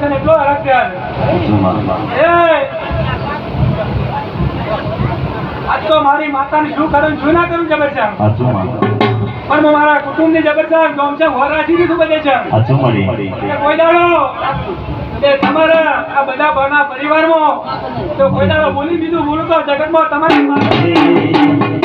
છે ને એટલો હરખ છે. આજ. સાચું એ! આજ તો મારી માતાની શું કરું શું ના કરું જબર છે પણ હું મારા કુટુંબની જબરજસ્ત ગોમસે હોર રાખી દીધું બધે છે કોઈ દાડો તમારા આ બધા બના પરિવારમાં તો કોઈ દાડો બોલી બીજું બોલું તો જગતમાં તમારી માતા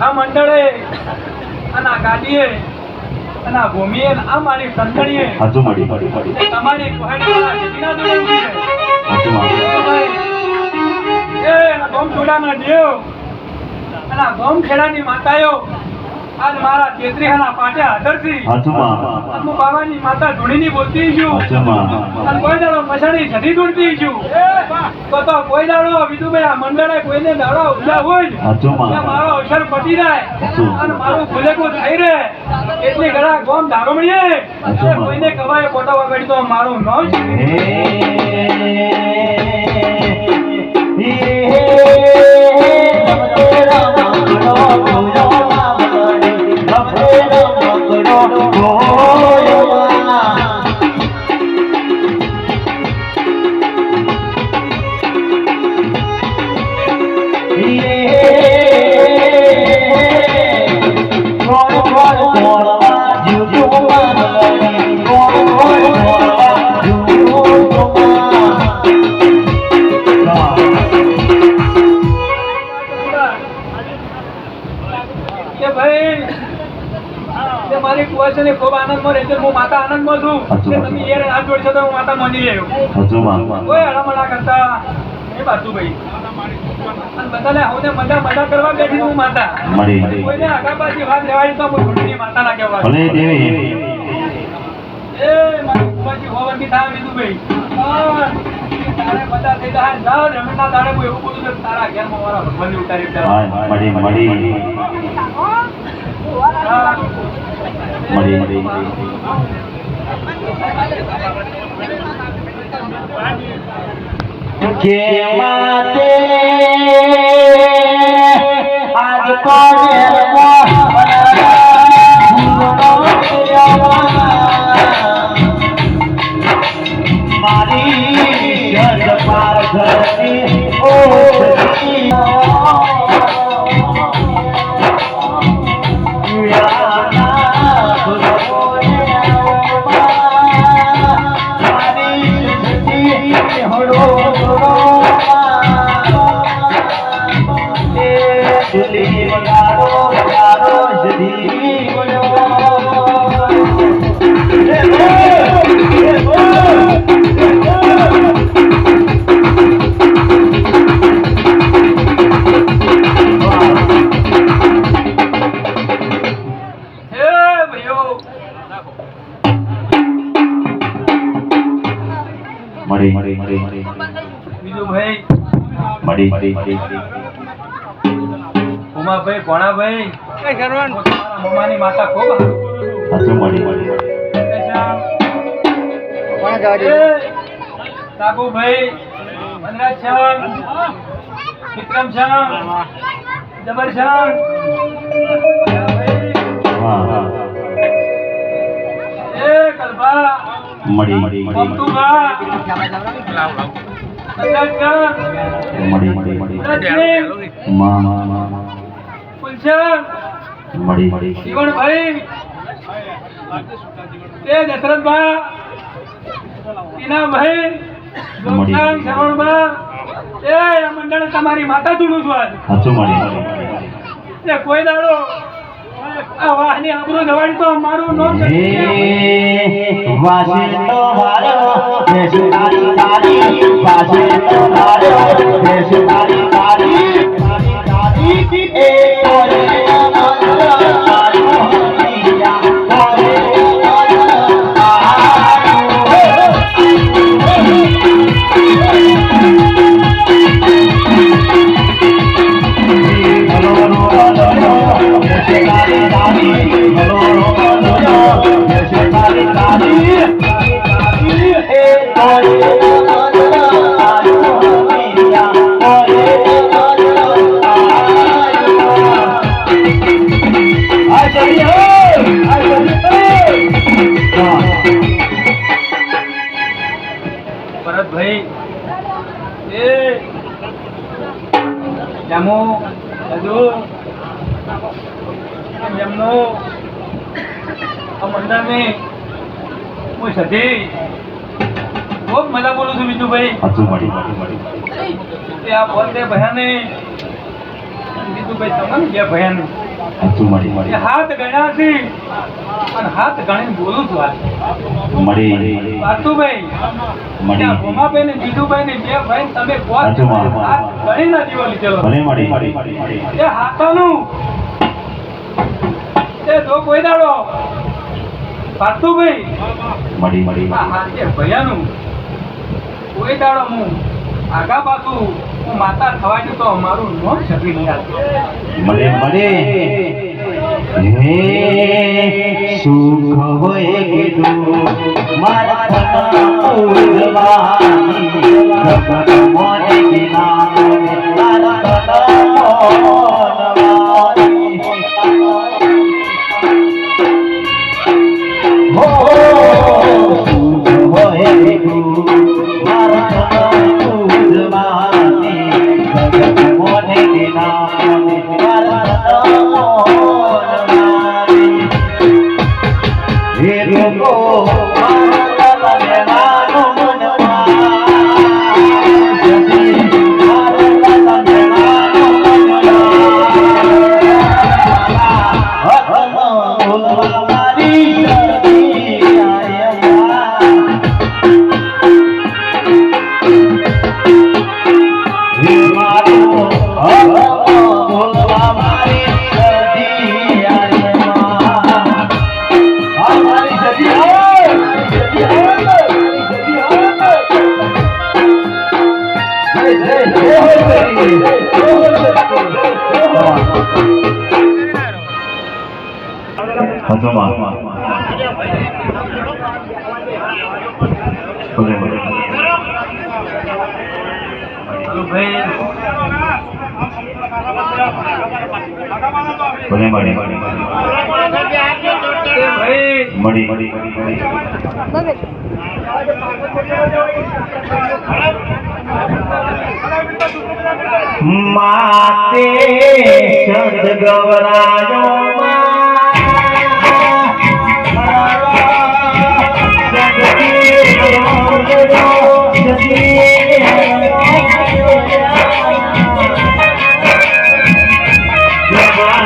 આ મંડળે અને આ ગાડીએ અને આ ભૂમિએ આ મારી સંતણીએ મળી તમારી છે. એ આ ગોમ દેવ અને આ ગોમ ખેડાની માતાઓ આજ મારા તેત્રીહાના પાટે હાજરથી હું બાવાની માતા ધૂણીની બોલતી છું. અને કોઈ દાડો મસાણી છઠી ધૂણતી છું. તો તો કોઈ દાડો વિધુભાઈ આ મંડળે કોઈને દાડો ઉજા હોય ને મારો અવસર પટી જાય. અને મારું ભૂલેકો થઈ રહે. એટલી ઘણા ગોમ ધારો મળીએ. કોઈને કવાય ખોટા વગાડી તો મારું ન જ આનંદમાં રહેશે હું માતા આનંદમાં છું. કે તમે યાર હાથ જોડશો તો હું માતા માની રહ્યો કોઈ હળામળા કરતા. એ બાજુ ભાઈ. અને બધાને હવને મજા મજા કરવા બેઠી હું માતા. કોઈને આગા પાછી વાત લેવાની તો હું ઘૂંટણી માતા ના કહેવાય ભલે દેવી. એ મારી કુવાસી હોવાની થાય વિધુભાઈ પણ તારે બધા થઈ જાય ના રમણના તારે હું એવું બોલું કે ભગવાનને ઉતારી હા મળી મળી મળી. મળી કે માતે આજ કોને ઉમાભાઈ ભોણાભાઈ તમારા મમ્માની માતા ખૂબ. સાચું મળી મળી સાબુભાઈ વનરાજ વિક્રમ જબર હા હા એ કલભા મળી મળી મળી મળી મળી મળી એ દશરથભા ટીનાભાઈ શ્રવણભા એ મંડળ તમારી માતા ધૂણું છું. આજ કોઈ દાડો વાહની આબરૂ દવાડી તો અમારું નોમ તારી એ ઓરે એમનો આ મંડળને હું સધી ખૂબ મજા બોલું છું બીજુભાઈ કે આ બે ભયાને બીજુભાઈ તમને બે ભયાને. એ હાથ ગણ્યા છે અને હાથ ગણીને બોલું છું આજ. વાતુભાઈ ભોમાભાઈ ને જીતુભાઈ ને બે ભાઈ તમે. હાથ લીધેલો. એ હાથોનું એ જો કોઈ દાડો. પાતુભાઈ મળી મળી હાથે ભયાનું. કોઈ દાડો હું આગા પાછું હું માતા થવા ગયો તો મારું નોમ શકી નહીં મળે મળે. સુખ હોય કે મારા ઉજવાની ભલે મળી. મળી માતે ગવરાયો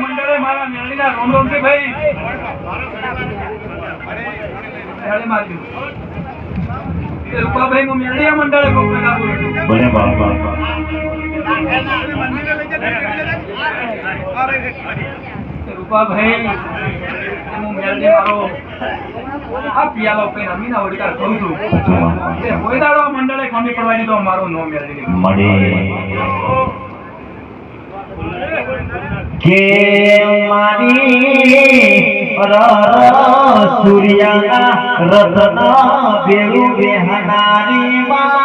મંડળે મારા મેળીના રોમ રોમ છે ભાઈ મેળી મારજો. એ રૂપાભાઈ હું મંડળે રૂપાભાઈ મેળડી મારો આ પિયાલો પૈ રમીના ઓડકાર કહું છું તે માં દાડો મંડળે ખમી પડવાની દીધો મારું નો મેળવી. મળી. કે મારી સૂર્યા રતન બેરું બેહનારી માં.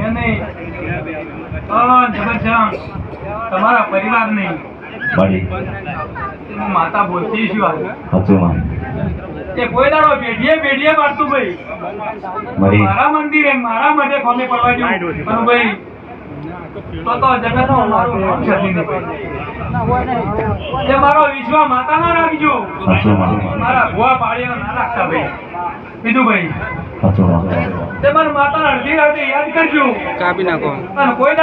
મારા પરિવાર નહીં મળી માતા બોલતી છું આજે. હજુ માં એ કોઈ દાડો પેઢીએ પેઢીએ વાળતું ભાઈ. મારા મંદિરે મારા માટે ખોમે પડવા દઉં પણ ભાઈ તો તો જગતનો મારું એ મારો વિશ્વા ના રાખજો. મારા ભુવા પાડીને ના રાખતા ભાઈ. બીજું ભાઈ. તે માતાના અડધી રાતે યાદ કરજો. કાપી નાખો. અને કોઈ